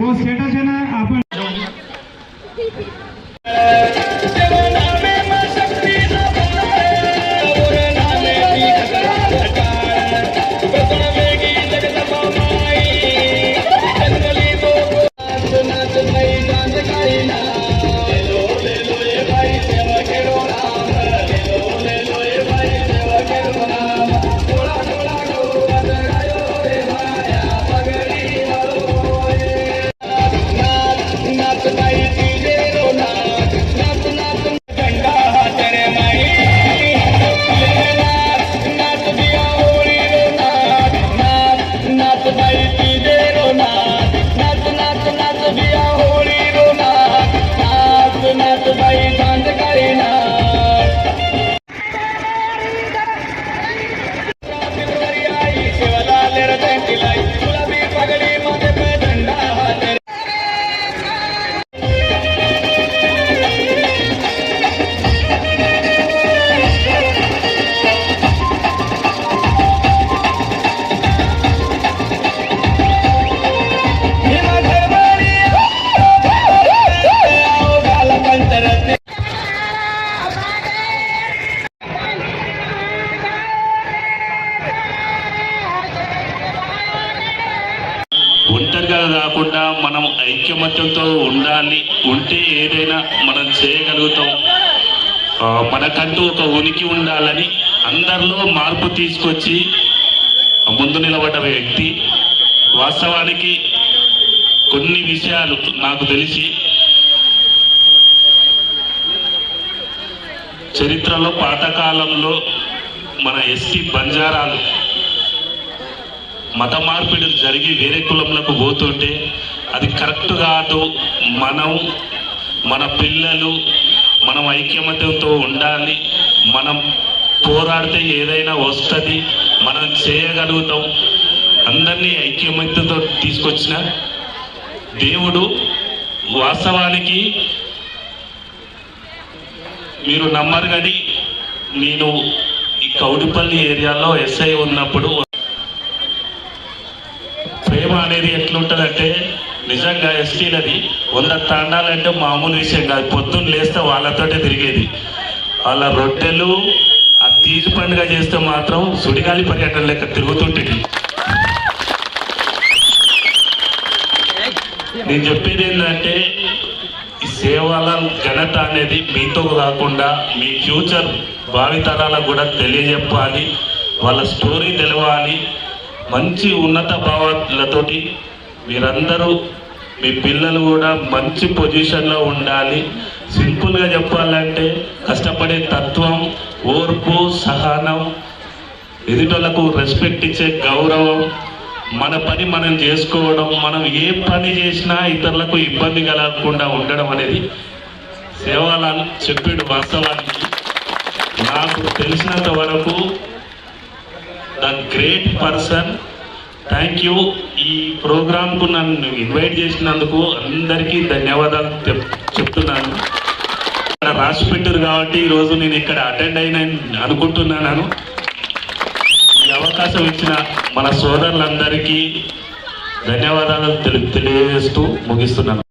वो स्टेटस है ना? Bye. కాకుండా మనం ఐక్యమత్యంతో ఉండాలి. ఉంటే ఏదైనా మనం చేయగలుగుతాం. మనకంటూ ఒక ఉనికి ఉండాలని అందరిలో మార్పు తీసుకొచ్చి ముందు నిలబడ్డ వ్యక్తి వాస్తవానికి కొన్ని విషయాలు నాకు తెలిసి చరిత్రలో పాతకాలంలో మన ఎస్సీ బంజారాలు మత మార్పిడులు జరిగి వేరే కులంలోకి పోతుంటే అది కరెక్ట్ కాదు. మనం మన పిల్లలు మనం ఐక్యమత్యంతో ఉండాలి. మనం పోరాడితే ఏదైనా వస్తుంది. మనం చేయగలుగుతాం. అందరినీ ఐక్యమత్యంతో తీసుకొచ్చిన దేవుడు వాస్తవానికి మీరు నమ్మరు కానీ నేను ఈ కౌడిపల్లి ఏరియాలో ఎస్ఐ ఉన్నప్పుడు ప్రేమ అనేది ఎట్లుంటుందంటే నిజంగా ఎస్టీలది వంద తాండాలంటే మామూలు విషయం కాదు. పొద్దున్న లేస్తే వాళ్ళతోటే తిరిగేది. వాళ్ళ రొట్టెలు ఆ తీజు పండుగ చేస్తే మాత్రం సుడిగాలి పర్యటన లెక్క తిరుగుతుంటుంది. నేను చెప్పేది ఏంటంటే ఈ సేవల ఘనత అనేది మీతో కాకుండా మీ ఫ్యూచర్ భావితరాలకు కూడా తెలియజెప్పాలి. వాళ్ళ స్టోరీ తెలవాలి. మంచి ఉన్నత భావాలతోటి మీరందరూ మీ పిల్లలు కూడా మంచి పొజిషన్లో ఉండాలి. సింపుల్గా చెప్పాలంటే కష్టపడే తత్వం ఓర్పు సహనం ఎదుటలకు రెస్పెక్ట్ ఇచ్చే గౌరవం మన పని మనం చేసుకోవడం మనం ఏ పని చేసినా ఇతరులకు ఇబ్బంది కలగకుండా ఉండడం అనేది సేవాలను చెప్పాడు వాస్తవానికి. నాకు తెలిసినంత వరకు the great person. Thank you. ఈ ప్రోగ్రాంకు నన్ను ఇన్వైట్ చేసినందుకు అందరికీ ధన్యవాదాలు చెప్- చెప్తున్నాను. ఇక్కడ రాసి పెట్టారు కాబట్టి ఈరోజు నేను ఇక్కడ అటెండ్ అయిన అనుకుంటున్నాను. ఈ అవకాశం ఇచ్చిన మన సోదరులందరికీ ధన్యవాదాలు తెలియజేస్తూ ముగిస్తున్నాను.